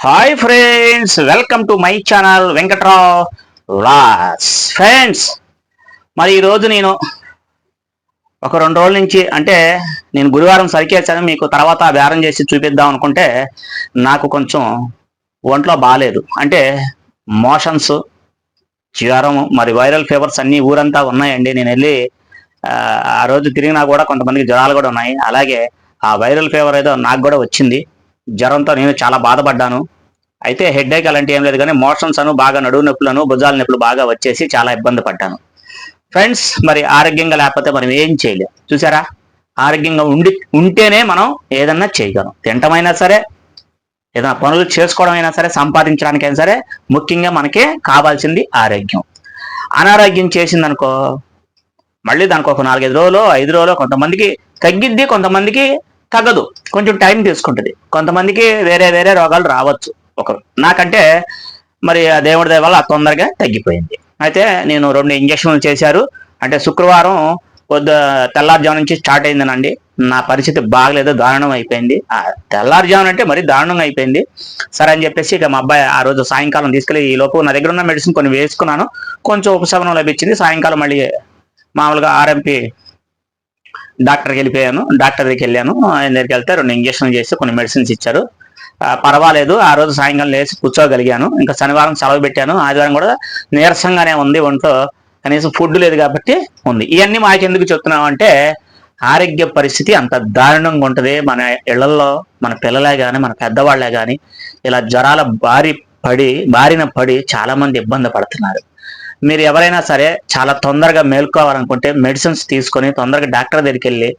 Hi friends welcome to my channel Venkatrao loss friends మరి ఈరోజు నేను ఒక రెండు రోజుల నుంచి అంటే నేను గురువారం సరికేసాను మీకు తర్వాత బేరం చేసి చూపిద్దాం అనుకుంటే నాకు కొంచెం ఒంట్లో బాగాలేదు అంటే మోషన్స్ జ్వరం మరి వైరల్ ఫీవర్స్ అన్ని ఊరంతా ఉన్నాయండి. నేను వెళ్ళి ఆ, ఆ రోజు తిరిగినా కూడా కొంతమందికి జ్వరాలు కూడా ఉన్నాయి. అలాగే ఆ వైరల్ ఫీవర్ ఏదో నాకు కూడా వచ్చింది. జ్వరంతో నేను చాలా బాధపడ్డాను. అయితే హెడ్ ఏక్ అలాంటి ఏం లేదు కానీ మోషన్స్ అను బాగా నడువు నొప్పులను భుజాల నొప్పులు బాగా వచ్చేసి చాలా ఇబ్బంది పడ్డాను. ఫ్రెండ్స్ మరి ఆరోగ్యంగా లేకపోతే మనం ఏం చేయలేం. చూసారా? ఆరోగ్యంగా ఉండి ఉంటేనే మనం ఏదన్నా చేయగలం. తింటమైనా సరే ఏదైనా పనులు చేసుకోవడం అయినా సరే సంపాదించడానికైనా సరే ముఖ్యంగా మనకి కావాల్సింది ఆరోగ్యం. అనారోగ్యం చేసిందనుకో మళ్ళీ దానికి ఒక నాలుగైదు రోజులు ఐదు రోజులు కొంతమందికి తగ్గిద్ది కొంతమందికి తగ్గదు. కొంచెం టైం తీసుకుంటుంది. కొంతమందికి వేరే వేరే రోగాలు రావచ్చు. ఒకరు. నాకంటే మరి ఆ దేవుడి దయ వల్ల తొందరగా తగ్గిపోయింది. అయితే నేను రెండు ఇంజక్షన్లు చేశారు. అంటే శుక్రవారం పొద్దు తెల్లారుజాము నుంచి స్టార్ట్ అయిందనండి. నా పరిస్థితి బాగలేదు. దారుణం అయిపోయింది. ఆ తెల్లారుజామున అంటే మరీ దారుణంగా అయిపోయింది. సరే అని చెప్పేసి ఇక మా అబ్బాయి ఆ రోజు సాయంకాలం తీసుకెళ్ళి ఈ లోపు నా దగ్గర ఉన్న మెడిసిన్ కొన్ని వేసుకున్నాను. కొంచెం ఉపశమనం లభించింది. సాయంకాలం మళ్ళీ మామూలుగా ఆర్ఎంపీ డాక్టర్కి వెళ్ళిపోయాను. డాక్టర్ దగ్గరికి వెళ్ళాను. ఆయన దగ్గరికి వెళ్తే రెండు ఇంజక్షన్లు చేసి కొన్ని మెడిసిన్స్ ఇచ్చారు. పర్వాలేదు. ఆ రోజు సాయంకాలం లేచి కూర్చోగలిగాను. ఇంకా శనివారం సెలవు పెట్టాను. ఆదివారం కూడా నీరసంగానే ఉంది ఒంట్లో. కనీసం ఫుడ్ లేదు కాబట్టి ఉంది. ఇవన్నీ మాకెందుకు చెప్తున్నాం అంటే ఆరోగ్య పరిస్థితి అంత దారుణంగా ఉంటుంది. మన ఇళ్ళలో మన పిల్లలే కానీ మన పెద్దవాళ్ళే కానీ ఇలా జ్వరాల బారి పడి బారిన పడి చాలా మంది ఇబ్బంది పడుతున్నారు. మీరు ఎవరైనా సరే చాలా తొందరగా మేల్కోవాలనుకుంటే మెడిసిన్స్ తీసుకొని తొందరగా డాక్టర్ దగ్గరికి వెళ్ళి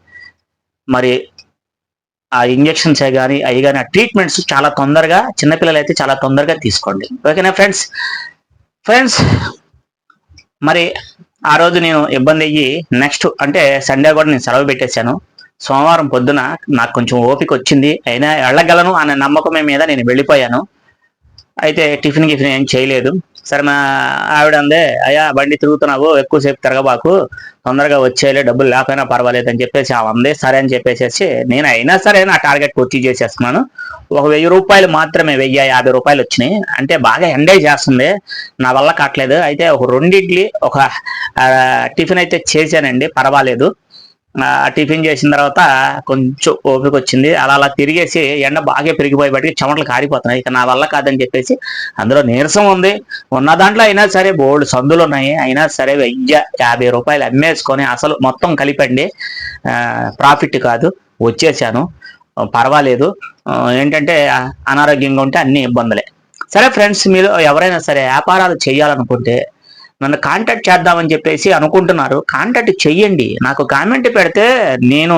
మరి ఆ ఇంజెక్షన్స్ కానీ అవి కానీ ఆ ట్రీట్మెంట్స్ చాలా తొందరగా చిన్నపిల్లలు అయితే చాలా తొందరగా తీసుకోండి. ఓకేనా ఫ్రెండ్స్? ఫ్రెండ్స్ మరి ఆ రోజు నేను ఇబ్బంది అయ్యి నెక్స్ట్ అంటే సండే కూడా నేను సెలవు పెట్టేశాను. సోమవారం పొద్దున నాకు కొంచెం ఓపిక వచ్చింది. అయినా వెళ్ళగలను అనే నమ్మకమే మీద నేను వెళ్ళిపోయాను. అయితే టిఫిన్ గిఫిన్ ఏం చేయలేదు. సరే మా ఆవిడ అందే అయ్యా బండి తిరుగుతున్నావు ఎక్కువసేపు తిరగబాకు తొందరగా వచ్చేలే డబ్బులు లేకపోయినా పర్వాలేదు అని చెప్పేసి ఆమె అందే. సరే అని చెప్పేసేసి నేను అయినా సరే నా టార్గెట్ పూర్తి చేసేస్తున్నాను. ఒక వెయ్యి రూపాయలు మాత్రమే వెయ్యి యాభై రూపాయలు వచ్చినాయి. అంటే బాగా ఎంజాయ్ చేస్తుంది. నా వల్ల కావట్లేదు. అయితే ఒక రెండిడ్లీ ఒక టిఫిన్ అయితే చేశానండి. పర్వాలేదు. టిఫిన్ చేసిన తర్వాత కొంచెం ఓపిక వచ్చింది. అలా అలా తిరిగేసి ఎండ బాగా పెరిగిపోయి చెమటలు కారిపోతున్నాయి. ఇక నా వల్ల కాదని చెప్పేసి అందులో నీరసం ఉంది. ఉన్న దాంట్లో అయినా సరే బోల్డ్ సందులు ఉన్నాయి. అయినా సరే వెయ్యి యాభై రూపాయలు అమ్మేసుకొని అసలు మొత్తం కలిపండి. ప్రాఫిట్ కాదు. వచ్చేసాను. పర్వాలేదు. ఏంటంటే అనారోగ్యంగా ఉంటే అన్ని ఇబ్బందులే. సరే ఫ్రెండ్స్ మీరు ఎవరైనా సరే వ్యాపారాలు చేయాలనుకుంటే నన్ను కాంటాక్ట్ చేద్దామని చెప్పేసి అనుకుంటున్నారు. కాంటాక్ట్ చెయ్యండి. నాకు కామెంట్ పెడితే నేను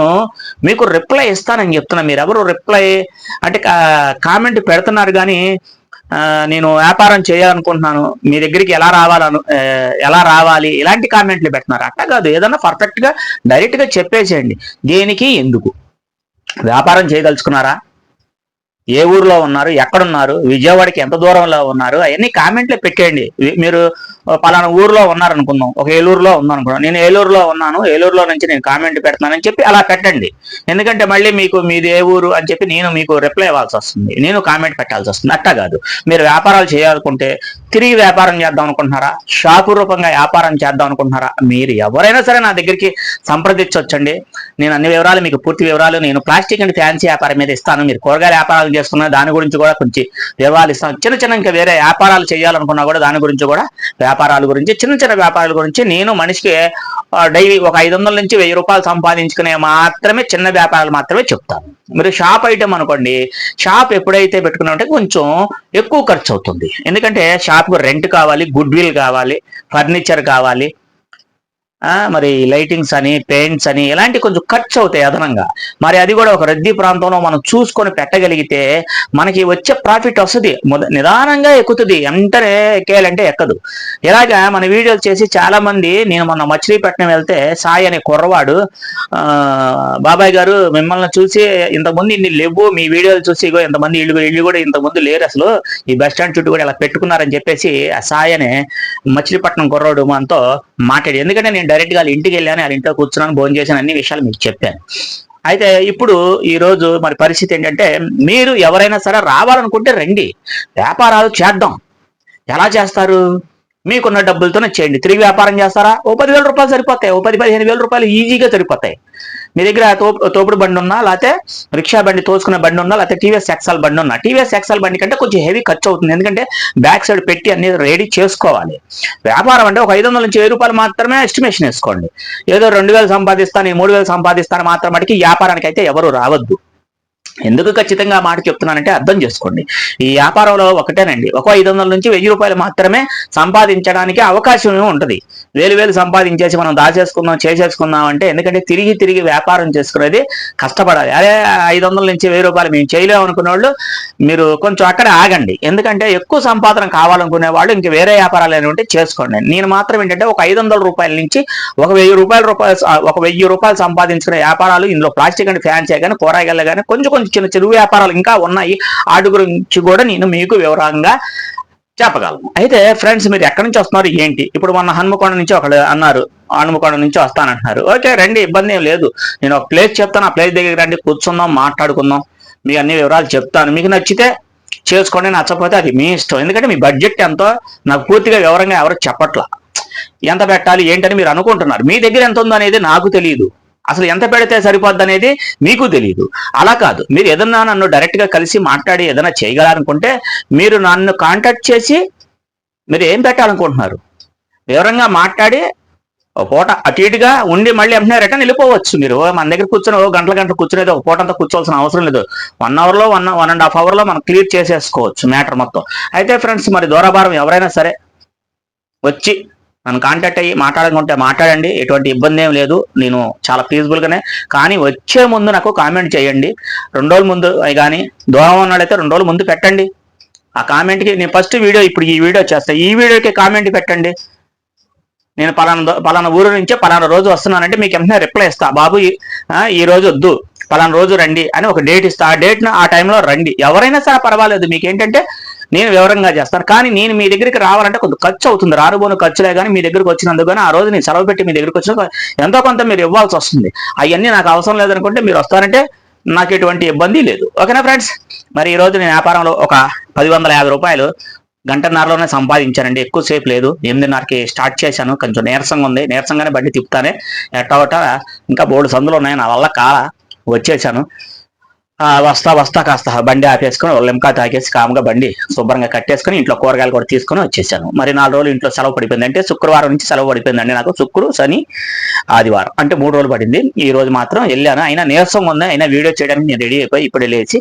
మీకు రిప్లై ఇస్తానని చెప్తున్నా. మీరు ఎవరు రిప్లై అంటే కామెంట్ పెడుతున్నారు కానీ నేను వ్యాపారం చేయాలనుకుంటున్నాను. మీ దగ్గరికి ఎలా రావాలను ఎలా రావాలి? ఇలాంటి కామెంట్లు పెడుతున్నారు. అట్లా కాదు. ఏదన్నా పర్ఫెక్ట్గా డైరెక్ట్గా చెప్పేసేయండి. దేనికి? ఎందుకు? వ్యాపారం చేయదలుచుకున్నారా? ఏ ఊర్లో ఉన్నారు ఎక్కడున్నారు విజయవాడకి ఎంత దూరంలో ఉన్నారు అవన్నీ కామెంట్లో పెట్టేయండి. మీరు పలానా ఊర్లో అనుకున్నాం ఒక ఏలూరులో ఉందనుకున్నాం. నేను ఏలూరులో ఉన్నాను ఏలూరులో నుంచి నేను కామెంట్ పెడతానని చెప్పి అలా పెట్టండి. ఎందుకంటే మళ్ళీ మీకు మీది ఏ ఊరు అని చెప్పి నేను మీకు రిప్లై ఇవ్వాల్సి వస్తుంది. నేను కామెంట్ పెట్టాల్సి వస్తుంది. అట్టా కాదు. మీరు వ్యాపారాలు చేయాలనుకుంటే తిరిగి వ్యాపారం చేద్దాం అనుకుంటున్నారా? షాపు రూపంగా వ్యాపారం చేద్దాం అనుకుంటున్నారా? మీరు ఎవరైనా సరే నా దగ్గరికి సంప్రదించవచ్చండి నేను అన్ని వివరాలు మీకు పూర్తి వివరాలు నేను ప్లాస్టిక్ అండ్ ఫ్యాన్సీ వ్యాపారం మీద ఇస్తాను. మీరు కూరగాయల వ్యాపారాలు చేసుకున్న దాని గురించి కూడా కొంచెం వివరాలు ఇస్తాను. చిన్న చిన్న ఇంకా వేరే వ్యాపారాలు చేయాలనుకున్నా కూడా దాని గురించి కూడా వ్యాపారాల గురించి చిన్న చిన్న వ్యాపారాల గురించి నేను మనిషికి డైలీ ఒక ఐదు వందల నుంచి వెయ్యి రూపాయలు సంపాదించుకునే మాత్రమే చిన్న వ్యాపారాలు మాత్రమే చెప్తాను. మీరు షాప్ ఐటమ్ అనుకోండి షాప్ ఎప్పుడైతే పెట్టుకున్నామంటే కొంచెం ఎక్కువ ఖర్చు అవుతుంది. ఎందుకంటే షాప్కు రెంట్ కావాలి గుడ్ విల్ కావాలి ఫర్నిచర్ కావాలి మరి లైటింగ్స్ అని పెయింట్స్ అని ఇలాంటి కొంచెం ఖర్చు అవుతాయి అదనంగా. మరి అది కూడా ఒక రద్దీ ప్రాంతంలో మనం చూసుకొని పెట్టగలిగితే మనకి వచ్చే ప్రాఫిట్ వస్తుంది. నిదానంగా ఎక్కుతుంది. వెంటనే ఎక్కేయాలంటే ఎక్కదు. ఇలాగా మన వీడియోలు చేసి చాలా మంది నేను మొన్న మచిలీపట్నం వెళ్తే సాయి అనే కుర్రవాడు ఆ, బాబాయ్ గారు మిమ్మల్ని చూసి ఇంతకుముందు ఇన్ని లేవు మీ వీడియోలు చూసి ఇగో ఇంతమంది ఇల్లు ఇల్లు కూడా ఇంతకుముందు లేరు అసలు. ఈ బస్ స్టాండ్ చుట్టూ కూడా ఇలా పెట్టుకున్నారని చెప్పేసి ఆ సాయి అనే మచిలీపట్నం కుర్రవాడు మనతో మాట్లాడి ఎందుకంటే నేను డైరెక్ట్గా వాళ్ళ ఇంటికి వెళ్ళాను వాళ్ళ ఇంట్లో కూర్చున్నాను భోజనం చేశాను అన్ని విషయాలు మీకు చెప్పాను. అయితే ఇప్పుడు ఈ రోజు మరి పరిస్థితి ఏంటంటే మీరు ఎవరైనా సరే రావాలనుకుంటే రండి. వ్యాపారాలు చేద్దాం. ఎలా చేస్తారు? మీకున్న డబ్బులతోనే చేయండి. తిరిగి వ్యాపారం చేస్తారా? ఓ పదివేల రూపాయలు సరిపోతాయి. ఓ పది పదిహేను వేల రూపాయలు ఈజీగా సరిపోతాయి. మీ దగ్గర తోపుడు బండి ఉన్నా లేకపోతే రిక్షా బండి తోసుకునే బండి ఉన్నా లేకపోతే టీవీఎస్ ఎక్సల్ బండి ఉన్నా టీవీఎస్ ఎక్సల్ బండి కంటే కొంచెం హెవీ ఖర్చు అవుతుంది. ఎందుకంటే బ్యాక్ సైడ్ పెట్టి అన్ని రెడీ చేసుకోవాలి. వ్యాపారం అంటే ఒక ఐదు వందల నుంచి వెయ్యి రూపాయలు మాత్రమే ఎస్టిమేషన్ వేసుకోండి. ఏదో రెండు వేలు సంపాదిస్తాను ఈ మూడు వేలు సంపాదిస్తాను మాత్రం మటుకి వ్యాపారానికి అయితే ఎవరు రావద్దు. ఎందుకు ఖచ్చితంగా మాట చెప్తున్నానంటే అర్థం చేసుకోండి. ఈ వ్యాపారంలో ఒకటేనండి. ఒక ఐదు వందల నుంచి వెయ్యి రూపాయలు మాత్రమే సంపాదించడానికి అవకాశం ఉంటుంది. వేలు వేలు సంపాదించేసి మనం దాచేసుకుందాం చేసేసుకుందాం అంటే ఎందుకంటే తిరిగి తిరిగి వ్యాపారం చేసుకునేది కష్టపడాలి. అదే ఐదు వందల నుంచి వెయ్యి రూపాయలు మేము చేయలేము అనుకున్న వాళ్ళు మీరు కొంచెం అక్కడ ఆగండి. ఎందుకంటే ఎక్కువ సంపాదన కావాలనుకునే వాళ్ళు ఇంక వేరే వ్యాపారాలు అనేవి చేసుకోండి. నేను మాత్రం ఏంటంటే ఒక ఐదు వందల రూపాయల నుంచి ఒక వెయ్యి రూపాయల రూపాయలు ఒక వెయ్యి రూపాయలు సంపాదించుకునే వ్యాపారాలు ఇందులో ప్లాస్టిక్ అండ్ ఫ్యాన్సీ కానీ కూరగాయలు కానీ కొంచెం కొంచెం చిన్న చిరు వ్యాపారాలు ఇంకా ఉన్నాయి. వాటి గురించి కూడా నేను మీకు వివరంగా చెప్పగలను. అయితే ఫ్రెండ్స్ మీరు ఎక్కడి నుంచి వస్తున్నారు? ఏంటి? ఇప్పుడు మొన్న హనుమకొండ నుంచి ఒకళ్ళు అన్నారు. హనుమకొండ నుంచి వస్తానంటున్నారు. ఓకే రండి ఇబ్బంది ఏం లేదు. నేను ఒక ప్లేస్ చెప్తాను. ఆ ప్లేస్ దగ్గర రండి కూర్చుందాం మాట్లాడుకుందాం. మీ అన్ని వివరాలు చెప్తాను. మీకు నచ్చితే చేసుకోండి నచ్చకపోతే అది మీ ఇష్టం. ఎందుకంటే మీ బడ్జెట్ ఎంతో నాకు పూర్తిగా వివరంగా ఎవరు చెప్పట్లా. ఎంత పెట్టాలి ఏంటని మీరు అనుకుంటున్నారు. మీ దగ్గర ఎంత ఉందో అనేది నాకు తెలియదు అసలు ఎంత పెడితే సరిపోద్ది అనేది మీకు తెలియదు అలా కాదు. మీరు ఏదన్నా నన్ను డైరెక్ట్గా కలిసి మాట్లాడి ఏదైనా చేయగలనుకుంటే మీరు నన్ను కాంటాక్ట్ చేసి మీరు ఏం పెట్టాలనుకుంటున్నారు? వివరంగా మాట్లాడి ఒక పూట అటు ఇటుగా ఉండి మళ్ళీ వెంటనే రిటర్న్ వెళ్ళిపోవచ్చు మీరు. మన దగ్గర కూర్చొని ఓ గంటల గంటలు కూర్చునేది ఒక పూట అంతా కూర్చోవాల్సిన అవసరం లేదు. వన్ అవర్లో వన్ వన్ అండ్ హాఫ్ అవర్లో మనం క్లియర్ చేసేసుకోవచ్చు మ్యాటర్ మొత్తం. అయితే ఫ్రెండ్స్ మరి దూరభారం ఎవరైనా సరే వచ్చి నన్ను కాంటాక్ట్ అయ్యి మాట్లాడకుంటే మాట్లాడండి ఎటువంటి ఇబ్బంది ఏం లేదు. నేను చాలా పీస్ఫుల్గానే కానీ వచ్చే ముందు నాకు కామెంట్ చేయండి. రెండు రోజుల ముందు కానీ దూరం ఉన్నాడైతే రెండు రోజుల ముందు పెట్టండి. ఆ కామెంట్కి నేను ఫస్ట్ వీడియో ఇప్పుడు ఈ వీడియో చేస్తాను ఈ వీడియోకి కామెంట్ పెట్టండి. నేను పలానా పలానా ఊరు నుంచే పలానా రోజు వస్తున్నానంటే మీకు వెంటనే రిప్లై ఇస్తా. బాబు ఈ రోజు వద్దు. పలానా రోజు రండి అని ఒక డేట్ ఇస్తా. ఆ డేట్ను ఆ టైంలో రండి. ఎవరైనా సరే పర్వాలేదు. మీకు ఏంటంటే నేను వివరంగా చేస్తాను. కానీ నేను మీ దగ్గరికి రావాలంటే కొంత ఖర్చు అవుతుంది. రానుబోను ఖర్చులే కానీ మీ దగ్గరికి వచ్చినందుకు కానీ ఆ రోజు నేను సెలవు పెట్టి మీ దగ్గరికి వచ్చిన ఎంతో కొంత మీరు ఇవ్వాల్సి వస్తుంది. అవన్నీ నాకు అవసరం లేదనుకుంటే మీరు వస్తారంటే నాకు ఎటువంటి ఇబ్బంది లేదు. ఓకేనా ఫ్రెండ్స్? మరి ఈ రోజు నేను వ్యాపారంలో ఒక పది వందల యాభై రూపాయలు గంటన్నరలోనే సంపాదించానండి. ఎక్కువసేపు లేదు. ఎనిమిదిన్నరకి స్టార్ట్ చేశాను. కొంచెం నీరసంగా ఉంది. నీరసంగానే బండి తిప్పుతానే ఎట్టవట ఇంకా బోర్డు సందులు ఉన్నాయి. నా వల్ల కాల వచ్చేసాను. వస్తా వస్తా కాస్త బండి ఆపేసుకొని లింకా తాగేసి కామ్గా బండి శుభ్రంగా కట్టేసుకొని ఇంట్లో కూరగాయలు కూడా తీసుకొని వచ్చేసాను. మరి నాలుగు రోజులు ఇంట్లో సెలవు పడిపోయింది అంటే శుక్రవారం నుంచి సెలవు పడిపోయిందండి నాకు. శుక్రు శని ఆదివారం. అంటే మూడు రోజులు పడింది. ఈ రోజు మాత్రం వెళ్ళాను. అయినా నీరసం ఉంది? అయినా వీడియో చేయడానికి నేను రెడీ అయిపోయి ఇప్పుడు లేచి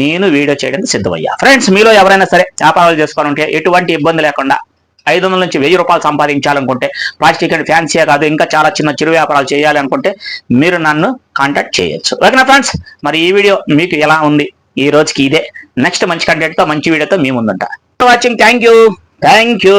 నేను వీడియో చేయడానికి సిద్ధమయ్యా. ఫ్రెండ్స్ మీలో ఎవరైనా సరే వ్యాపారాలు చేసుకోవాలంటే ఎటువంటి ఇబ్బంది లేకుండా ఐదు వందల నుంచి వెయ్యి రూపాయలు సంపాదించాలనుకుంటే ప్లాస్టిక్ అండ్ ఫ్యాన్సీయే కాదు ఇంకా చాలా చిన్న చిరు వ్యాపారాలు చేయాలి అనుకుంటే మీరు నన్ను కాంటాక్ట్ చేయొచ్చు. ఓకేనా ఫ్రెండ్స్ మరి ఈ వీడియో మీకు ఎలా ఉంది? ఈ రోజుకి ఇదే. నెక్స్ట్ మంచి కంటెంట్తో మంచి వీడియోతో మీ ముందుంటా. Watching thank you thank you